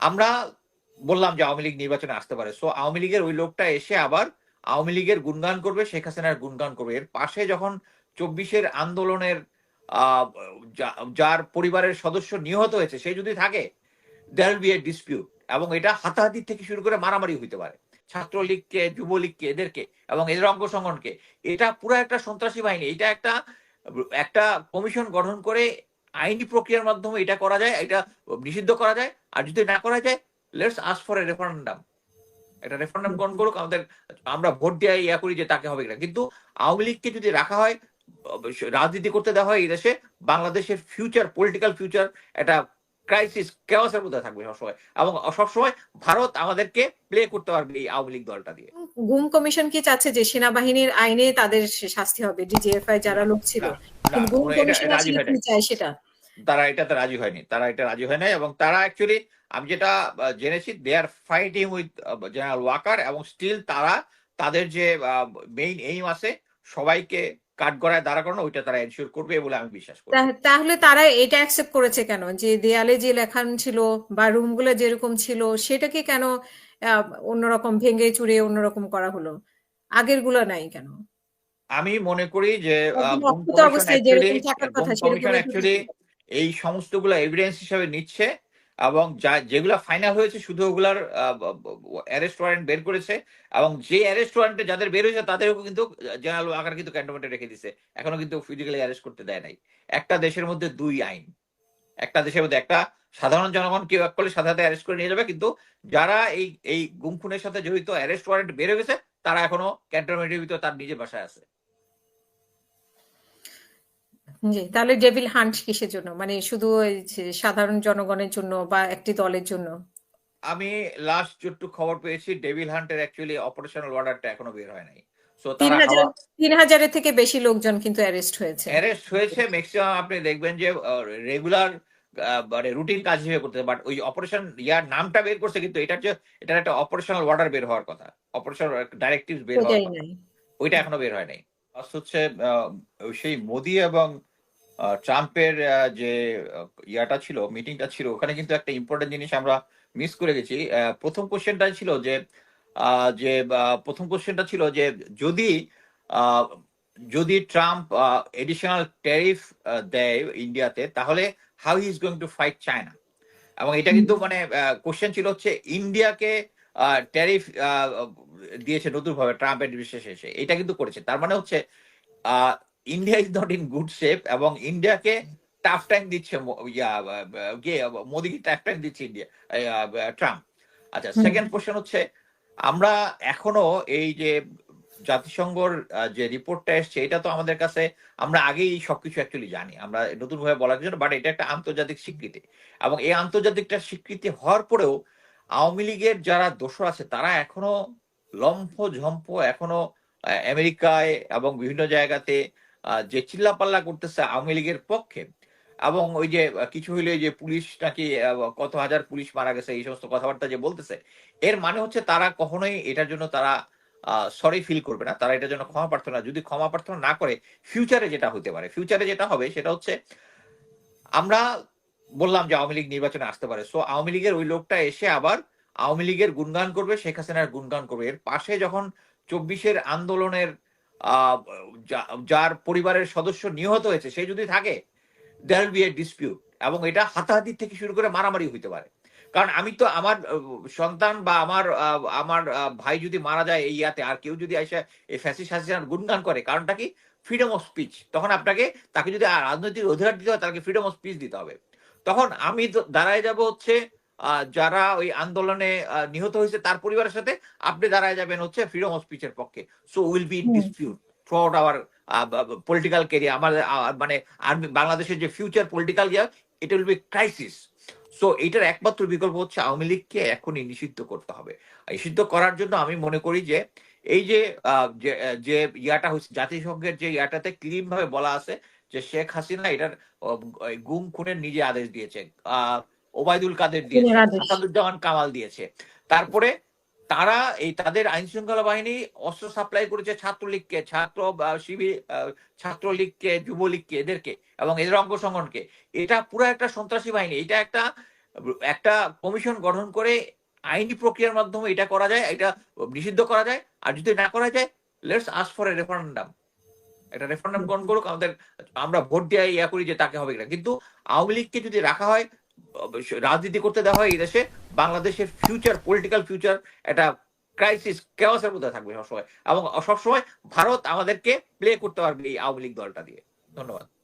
আমরা বললাম যে আওয়ামী লীগ নির্বাচনে আসতে পারে। সো আওয়ামী লীগের ওই লোকটা এসে আবার আওয়ামী লীগের গুণগান করবে, শেখ হাসিনার গুণগান করবে। এর পাশে যখন চব্বিশের আন্দোলনের যার পরিবারের সদস্য নিহত হয়েছে, সে যদি থাকে দেয়ার বি এ ডিসপিউট এবং এটা হাতাহাতি থেকে শুরু করে মারামারি হইতে পারে। ছাত্রলীগকে, যুবলীগকে, এদেরকে এবং এদের অঙ্গ সংগঠনকে এটা পুরো একটা সন্ত্রাসী বাহিনী। এটা একটা একটা কমিশন গঠন করে আইনি প্রক্রিয়ার মাধ্যমে এটা করা যায় এটা নিষিদ্ধ করা যায় আর যদি না করা যায় let's us for a referendum এটা রেফারেন্ডাম গ্রহণ করুক আমাদের আমরা ভোট দিয়ে ইয়া করি যে তাকে হবে কিনা। কিন্তু আওয়ামী লীগকে যদি রাখা হয় রাজনীতি করতে দেওয়া হয় এই দেশে বাংলাদেশের ফিউচার পলিটিক্যাল ফিউচার একটা ক্রাইসিস কেওয়াসের মধ্যে থাকবে সবসময়। এবং সবসময় ভারত আমাদেরকে প্লে করতে পারবে এই আওয়ামী লীগ দলটা দিয়ে। গুম কমিশন কি চাচ্ছে যে সেনাবাহিনীর আইনে তাদের শাস্তি হবে? ডিজিএফআই যারা লোক ছিল। গুম কমিশন। চায় সেটা? তারা এটাতে রাজি হয়নি তারা এটা রাজি হয় নাই এবং তারা অ্যাকচুয়ালি আমি যেটা জেনেছি they are fighting with general Waker এবং স্টিল তারা তাদের যে মেইন এইম আছে সবাইকে কাঠগড়ায় দাঁড়া করানো ওইটা তারা এনশিওর করবে বলে আমি বিশ্বাস করি। তাহলে তারা এটা অ্যাকসেপ্ট করেছে কেন? যে দেয়ালে যে লেখান ছিল বা রুমগুলো যেরকম ছিল সেটাকে কেন অন্যরকম ভেঙে চুরে অন্যরকম করা হলো? আগেরগুলো নাই কেন? আমি মনে করি যে অবস্থায় যেরকম থাকার কথা সেরকম এই সমস্তগুলো এভিডেন্স হিসাবে নিচ্ছে এবং যা, যেগুলা ফাইনাল হয়েছে শুধু ওগুলার অ্যারেস্ট ওয়ারেন্ট বের করেছে এবং যে অ্যারেস্ট ওয়ারেন্টে যাদের বের হয়েছে তাদেরও কিন্তু জেনারেল আকার কিন্তু ক্যান্টনমেন্টে রেখে দিছে। এখনও কিন্তু ফিজিক্যালি অ্যারেস্ট করতে দেয় নাই। একটা দেশের মধ্যে দুই আইন। একটা দেশের মধ্যে একটা সাধারণ জনগণ কেউ এক করলে সাধারণত অ্যারেস্ট করে নিয়ে যাবে, কিন্তু যারা এই এই গুম খুনের সাথে জড়িত অ্যারেস্ট ওয়ারেন্ট বের হয়ে গেছে, তারা এখনও ক্যান্টনমেন্টের ভিতরে তার নিজের বাসায় আছে। জি তাহলে ডেভিল হান্ট কিসের জন্য? মানে শুধু সাধারণ জনগণের জন্য বা একটি দলের জন্য? আমি লাস্ট যতটুকু খবর পেয়েছি ডেভিল হান্টের অ্যাকচুয়ালি অপারেশনাল অর্ডারটা এখনও বের হয় নাই। সো তিন হাজারের থেকে বেশি লোকজন কিন্তু অ্যারেস্ট হয়েছে। অ্যারেস্ট হয়েছে ম্যাক্সিমাম আপনি দেখবেন যে রেগুলার মানে রুটিন কাজ হিসেবে করতে বাট ওই অপারেশন ইয়ার নামটা বের করছে কিন্তু এটা হচ্ছে এটার একটা অপারেশনাল অর্ডার বের হওয়ার কথা। অপারেশনাল ডাইরেক্টিভ বের হওয়ার ওইটা এখনও বের হয় নাই। হচ্ছে সেই মোদি এবং ট্রাম্পের যে ইয়াটা ছিল মিটিংটা ছিল ওখানে কিন্তু একটা ইম্পর্টেন্ট জিনিস আমরা মিস করে গেছি। প্রথম কোশ্চেনটা ছিল যে যে প্রথম কোশ্চেনটা ছিল যে যদি যদি ট্রাম্প এডিশনাল ট্যারিফ দেয় ইন্ডিয়াতে তাহলে how is going to fight China এবং এটা কিন্তু মানে কোশ্চেন ছিল হচ্ছে ইন্ডিয়াকে ট্যারিফ দিয়েছে নতুন ভাবে ট্রাম্প অ্যাডমিনিস্ট্রেশন এসে। এটা কিন্তু করেছে। তার মানে হচ্ছে India is not in good shape এবং ইন্ডিয়াকে টাফ টাইম দিচ্ছে মোদিকে টাফ টাইম দিচ্ছে ইন্ডিয়া ট্রাম্প আচ্ছা সেকেন্ড কোশ্চেন হচ্ছে আমরা এখনও এই যে জাতিসংঘর যে রিপোর্টটা এসছে এটা তো আমাদের কাছে আমরা আগেই সবকিছু অ্যাকচুয়ালি জানি। আমরা নতুন ভাবে বলার জন্য বাট এটা একটা আন্তর্জাতিক স্বীকৃতি। এবং এই আন্তর্জাতিকটা স্বীকৃতি হওয়ার পরেও আওয়ামী লীগের যারা দোষর আছে তারা এখনও লম্ফ ঝম্প এখনও আমেরিকায় এবং বিভিন্ন জায়গাতে যে চিল্লাপাল্লা করতেছে আওয়ামী লীগের পক্ষে, এবং ওই যে কিছু হইলে যে পুলিশ নাকি কত হাজার পুলিশ মারা গেছে, এই সমস্ত কথাবার্তা যে বলতেছে, এর মানে হচ্ছে তারা কখনোই এটার জন্য তারা সরি ফিল করবে না, তারা এটার জন্য ক্ষমা প্রার্থনা, যদি ক্ষমা প্রার্থনা না করে ফিউচারে যেটা হতে পারে ফিউচারে যেটা হবে সেটা হচ্ছে, আমরা বললাম যে আওয়ামী লীগ নির্বাচনে আসতে পারে সো আওয়ামী লীগের ওই লোকটা এসে আবার আওয়ামী লীগের গুণগান করবে, শেখ হাসিনার গুণগান করবে, এর পাশে যখন চব্বিশের আন্দোলনের যার পরিবারের সদস্য নিহত হয়েছে, সে যদি থাকে দেয়ার বি এ ডিসপিউট এবং এটা হাতাহাতি থেকে শুরু করে মারামারি হইতে পারে। কারণ আমি তো আমার সন্তান বা আমার আমার ভাই যদি মারা যায় এই ইয়াতে, আর কেউ যদি এসে এই ফ্যাসিস হাসিনার গুণগান করে, কারণটা কি? ফ্রিডম অফ স্পিচ তখন আপনাকে, তাকে যদি রাজনৈতিক অধিকার দিতে হয়, তাকে ফ্রিডম অফ স্পিচ দিতে হবে। তখন আমি দাঁড়ায় যাব হচ্ছে যারা ওই আন্দোলনে নিহত হয়েছে তার পরিবারের সাথে আপনি দাঁড়ায় যাবেন হচ্ছে ফ্রিডম অফ স্পিচের পক্ষে। So will be in. Dispute throughout our political career আমাদের মানে আর্মি বাংলাদেশের যে ফিউচার পলিটিক্যাল ইয়ার এটা উইল বি ক্রাইসিস সো এটার একমাত্র বিকল্প হচ্ছে আওয়ামী লীগকে এখনই নিষিদ্ধ করতে হবে। নিষিদ্ধ করার জন্য আমি মনে করি যে এই যে আহ, যে- যে ইয়াটা হচ্ছে জাতিসংঘের যে ইয়াটাতে ক্লিন ভাবে বলা আছে যে শেখ হাসিনা এটার গুম খুনের নিজে আদেশ দিয়েছে আহ, ওবায়দুল কাদের দিয়েছে আসাদুজ্জামান কামাল দিয়েছে। তারপরে তারা এই তাদের আইন শৃঙ্খলা বাহিনী অস্ত্র সাপ্লাই করেছে ছাত্রলীগকে ছাত্র শিবির ছাত্রলীগকে যুবলীগকে এদেরকে এবং এদের অঙ্গ সংগঠনকে। এটা পুরো একটা সন্ত্রাসী বাহিনী। এটা একটা একটা কমিশন গঠন করে আইনি প্রক্রিয়ার মাধ্যমে এটা করা যায় এটা নিষিদ্ধ করা যায়। আর যদি না করা যায় let's us for a referendum একটা রেফারেন্ডাম গ্রহণ করুক আমাদের আমরা ভোট দিয়ে ইয়া করি যে তাকে হবে কিনা। কিন্তু আওয়ামী লীগকে যদি রাখা হয় রাজনীতি করতে দেওয়া হয় এই দেশে, বাংলাদেশের ফিউচার পলিটিক্যাল ফিউচার একটা ক্রাইসিস কেওয়াসের মধ্যে থাকবে সবসময়। এবং সবসময় ভারত আমাদেরকে প্লে করতে পারবে এই আওয়ামী লীগ দলটা দিয়ে। ধন্যবাদ।